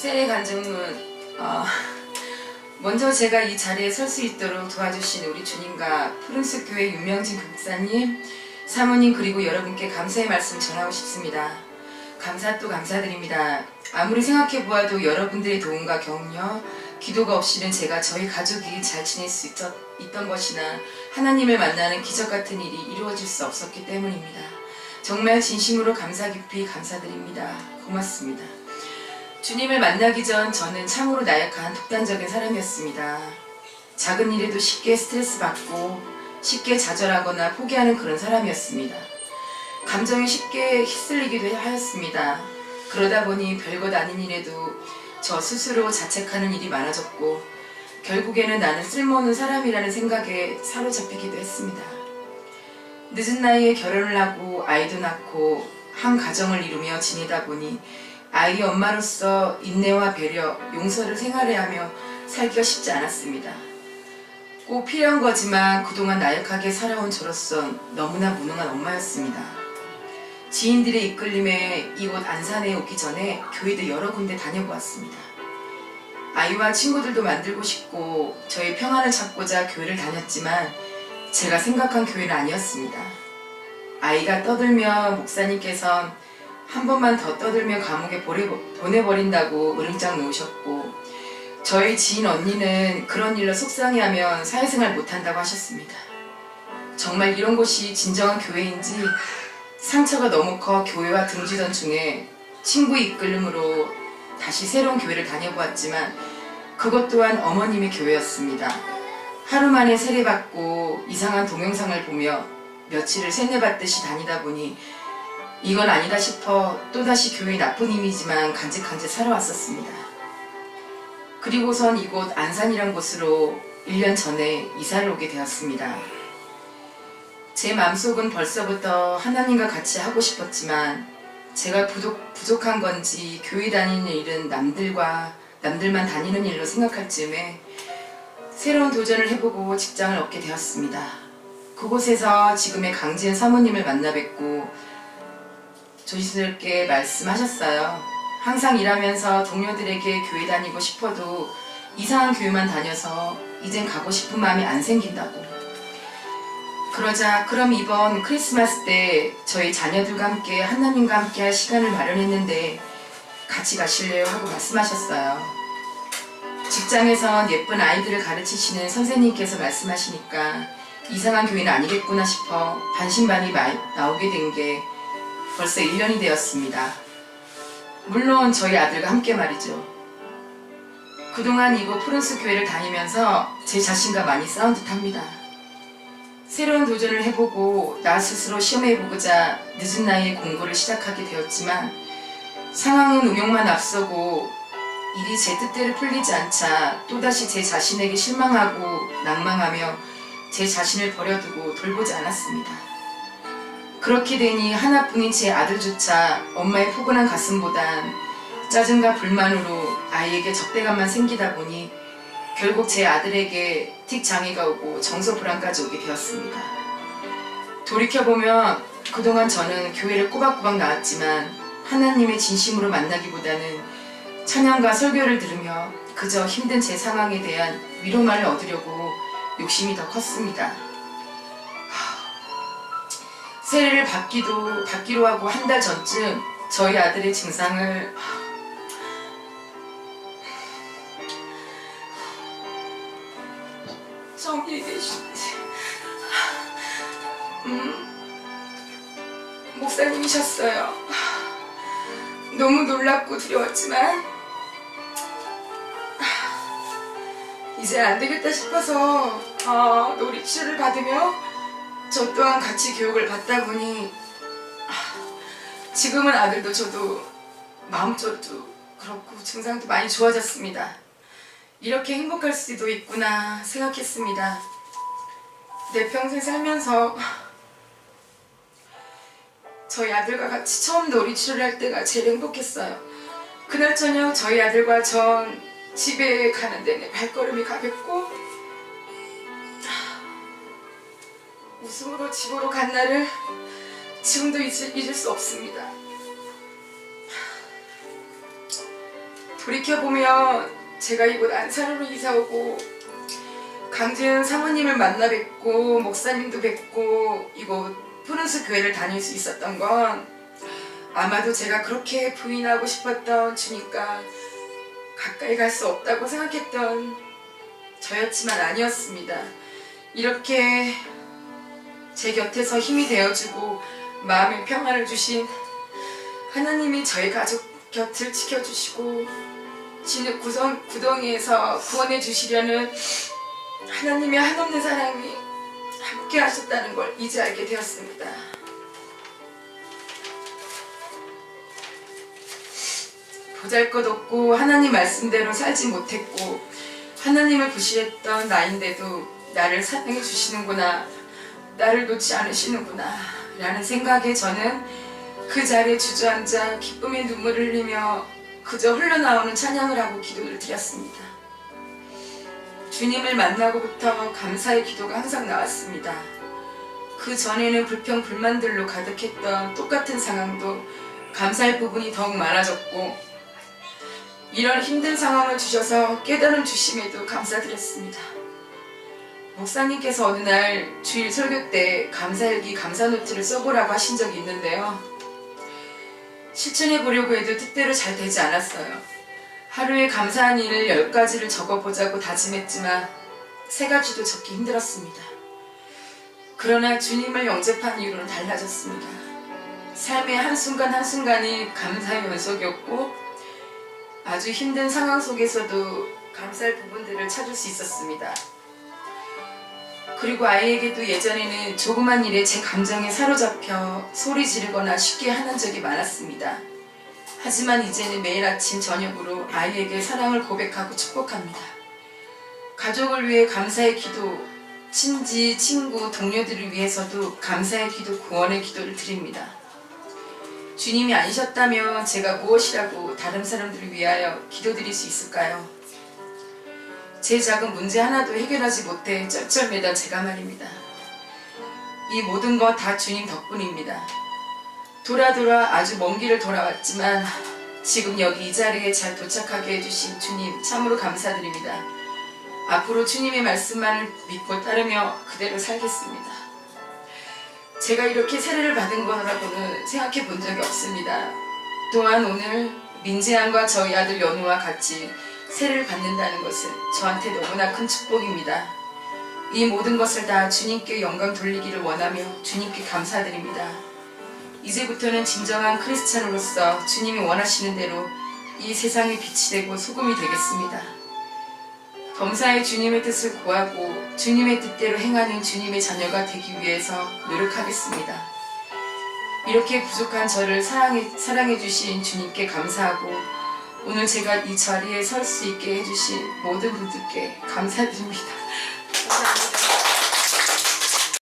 세례 간증문 어, 먼저 제가 이 자리에 설 수 있도록 도와주신 우리 주님과 푸른숲 교회 윤명진 교육사님, 사모님 그리고 여러분께 감사의 말씀 전하고 싶습니다. 감사 또 감사드립니다. 아무리 생각해 보아도 여러분들의 도움과 격려, 기도가 없이는 제가 저희 가족이 잘 지낼 수 있었, 있던 것이나 하나님을 만나는 기적 같은 일이 이루어질 수 없었기 때문입니다. 정말 진심으로 감사 깊이 감사드립니다. 고맙습니다. 주님을 만나기 전 저는 참으로 나약한 독단적인 사람이었습니다. 작은 일에도 쉽게 스트레스 받고 쉽게 좌절하거나 포기하는 그런 사람이었습니다. 감정이 쉽게 휩쓸리기도 하였습니다. 그러다 보니 별것 아닌 일에도 저 스스로 자책하는 일이 많아졌고 결국에는 나는 쓸모없는 사람이라는 생각에 사로잡히기도 했습니다. 늦은 나이에 결혼을 하고 아이도 낳고 한 가정을 이루며 지내다 보니 아이 엄마로서 인내와 배려, 용서를 생활해야 하며 살기가 쉽지 않았습니다. 꼭 필요한 거지만 그동안 나약하게 살아온 저로서 너무나 무능한 엄마였습니다. 지인들의 이끌림에 이곳 안산에 오기 전에 교회도 여러 군데 다녀보았습니다. 아이와 친구들도 만들고 싶고 저의 평안을 찾고자 교회를 다녔지만 제가 생각한 교회는 아니었습니다. 아이가 떠들며 목사님께선 한 번만 더 떠들면 감옥에 보내- 보내버린다고 으름장 놓으셨고 저희 지인 언니는 그런 일로 속상해하면 사회생활 못한다고 하셨습니다. 정말 이런 곳이 진정한 교회인지 상처가 너무 커 교회와 등지던 중에 친구 이끌림으로 다시 새로운 교회를 다녀보았지만 그것 또한 어머님의 교회였습니다. 하루 만에 세례받고 이상한 동영상을 보며 며칠을 세뇌받듯이 다니다 보니 이건 아니다 싶어 또다시 교회 나쁜 이미지만 간직한 채 살아왔었습니다. 그리고선 이곳 안산이란 곳으로 1년 전에 이사를 오게 되었습니다. 제 마음속은 벌써부터 하나님과 같이 하고 싶었지만 제가 부족, 부족한 건지 교회 다니는 일은 남들과 남들만 다니는 일로 생각할 즈음에 새로운 도전을 해보고 직장을 얻게 되었습니다. 그곳에서 지금의 강지은 사모님을 만나 뵙고 조심스럽게 말씀하셨어요. 항상 일하면서 동료들에게 교회 다니고 싶어도 이상한 교회만 다녀서 이젠 가고 싶은 마음이 안 생긴다고. 그러자 그럼 이번 크리스마스 때 저희 자녀들과 함께 하나님과 함께 할 시간을 마련했는데 같이 가실래요? 하고 말씀하셨어요. 직장에선 예쁜 아이들을 가르치시는 선생님께서 말씀하시니까 이상한 교회는 아니겠구나 싶어 반신반의 마- 나오게 된게 벌써 1년이 되었습니다. 물론 저희 아들과 함께 말이죠. 그동안 이곳 프랑스 교회를 다니면서 제 자신과 많이 싸운 듯 합니다. 새로운 도전을 해보고 나 스스로 시험해보고자 늦은 나이에 공부를 시작하게 되었지만 상황은 운용만 앞서고 일이 제 뜻대로 풀리지 않자 또다시 제 자신에게 실망하고 낭망하며 제 자신을 버려두고 돌보지 않았습니다. 그렇게 되니 하나뿐인 제 아들조차 엄마의 포근한 가슴보단 짜증과 불만으로 아이에게 적대감만 생기다 보니 결국 제 아들에게 틱 장애가 오고 정서 불안까지 오게 되었습니다. 돌이켜보면 그동안 저는 교회를 꼬박꼬박 나왔지만 하나님의 진심으로 만나기보다는 찬양과 설교를 들으며 그저 힘든 제 상황에 대한 위로만을 얻으려고 욕심이 더 컸습니다. 세례를 받기도 받기로 하고 한 달 전쯤 저희 아들의 증상을 정리해 계신지 음, 목사님이셨어요. 너무 놀랍고 두려웠지만 이제 안 되겠다 싶어서 아, 놀이치료를 받으며 저 또한 같이 교육을 받다 보니 아, 지금은 아들도 저도 마음적도 그렇고 증상도 많이 좋아졌습니다. 이렇게 행복할 수도 있구나 생각했습니다. 내 평생 살면서 저희 아들과 같이 처음 놀이치료를 할 때가 제일 행복했어요. 그날 저녁 저희 아들과 전 집에 가는 데내 발걸음이 가볍고 웃음으로 집으로 간 날을 지금도 잊을, 잊을 수 없습니다. 돌이켜보면 제가 이곳 안산으로 이사오고 강재현 사모님을 만나 뵙고 목사님도 뵙고 이곳 푸른스 교회를 다닐 수 있었던 건 아마도 제가 그렇게 부인하고 싶었던 주니까 가까이 갈 수 없다고 생각했던 저였지만 아니었습니다. 이렇게 제 곁에서 힘이 되어주고 마음의 평안을 주신 하나님이 저희 가족 곁을 지켜주시고 진흙 구성, 구덩이에서 구원해 주시려는 하나님의 한없는 사랑이 함께 하셨다는 걸 이제 알게 되었습니다. 보잘 것 없고 하나님 말씀대로 살지 못했고 하나님을 부시했던 나인데도 나를 사랑해 주시는구나 나를 놓지 않으시는구나 라는 생각에 저는 그 자리에 주저앉아 기쁨의 눈물을 흘리며 그저 흘러나오는 찬양을 하고 기도를 드렸습니다. 주님을 만나고부터 감사의 기도가 항상 나왔습니다. 그 전에는 불평 불만들로 가득했던 똑같은 상황도 감사할 부분이 더욱 많아졌고 이런 힘든 상황을 주셔서 깨달음 주심에도 감사드렸습니다. 목사님께서 어느 날 주일 설교 때 감사일기 감사노트를 써보라고 하신 적이 있는데요. 실천해 보려고 해도 뜻대로 잘 되지 않았어요. 하루에 감사한 일을 10가지를 적어보자고 다짐했지만 세 가지도 적기 힘들었습니다. 그러나 주님을 영접한 이후로는 달라졌습니다. 삶의 한순간 한순간이 감사의 연속이었고 아주 힘든 상황 속에서도 감사할 부분들을 찾을 수 있었습니다. 그리고 아이에게도 예전에는 조그만 일에 제 감정에 사로잡혀 소리 지르거나 쉽게 하는 적이 많았습니다. 하지만 이제는 매일 아침 저녁으로 아이에게 사랑을 고백하고 축복합니다. 가족을 위해 감사의 기도, 친지, 친구, 동료들을 위해서도 감사의 기도, 구원의 기도를 드립니다. 주님이 아니셨다면 제가 무엇이라고 다른 사람들을 위하여 기도드릴 수 있을까요? 제 작은 문제 하나도 해결하지 못해 쩔쩔매던 제가 말입니다. 이 모든 것 다 주님 덕분입니다. 돌아 돌아 아주 먼 길을 돌아왔지만 지금 여기 이 자리에 잘 도착하게 해주신 주님 참으로 감사드립니다. 앞으로 주님의 말씀만을 믿고 따르며 그대로 살겠습니다. 제가 이렇게 세례를 받은 거라고는 생각해 본 적이 없습니다. 또한 오늘 민재양과 저희 아들 연우와 같이 세례를 받는다는 것은 저한테 너무나 큰 축복입니다. 이 모든 것을 다 주님께 영광 돌리기를 원하며 주님께 감사드립니다. 이제부터는 진정한 크리스찬으로서 주님이 원하시는 대로 이 세상의 빛이 되고 소금이 되겠습니다. 범사의 주님의 뜻을 구하고 주님의 뜻대로 행하는 주님의 자녀가 되기 위해서 노력하겠습니다. 이렇게 부족한 저를 사랑해, 사랑해 주신 주님께 감사하고 오늘 제가 이 자리에 설 수 있게 해주신 모든 분들께 감사드립니다. 감사합니다.